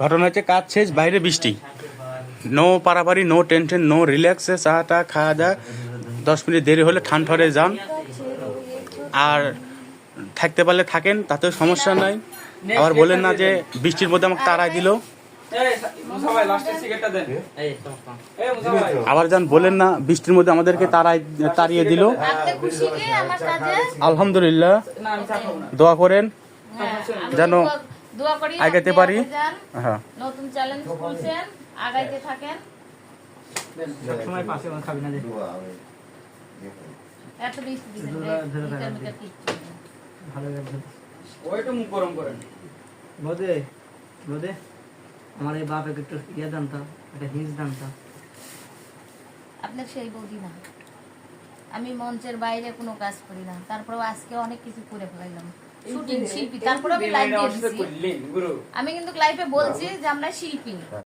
ঘটনা হচ্ছে কাজ শেষ বাইরে বৃষ্টি। নো পারাপারি নো টেনশন নো রিল্যাক্সে চাটা খাওয়া দাওয়া দশ মিনিট দেরি হলে ঠান ঠরে যান। আর থাকতে পারলে থাকেন তাতেও সমস্যা নাই। আবার বলেন না যে বৃষ্টির মধ্যে আমাকে তাড়াই দিল। আবার যান বলেন না বৃষ্টির মধ্যে আমাদেরকে তাড়াই তাড়িয়ে দিল। আপনি খুশি কি? আমার কাজে আলহামদুলিল্লাহ। না আমি চা খাব না। দোয়া করেন। হ্যাঁ, যেন আগাতে পারি। হ্যাঁ। নতুন চ্যালেঞ্জ খুলছেন আগাইতে থাকেন। সময় পাশে খাবি না এত বৃষ্টি দিচ্ছেন ধরে ধরে মিটার রাখা। মিটার কিচ্ছু নেই। ভালো লাগবে। ওইটা মুখ গরম করেন। বোধে বোধে আমার এই বাপ একটু ইয়ে দান তো একটা হিস দান তো। আপনার সেই বৌদি না। আমি মঞ্চের বাইরে কোনো কাজ করি না। তারপরেও আজকে অনেক কিছু করে ফেলাইলাম। শুটিং শিল্পী। তারপরে আমি লাইভ দিছি। আমি কিন্তু লাইভে বলছি যে আমরা শিল্পী।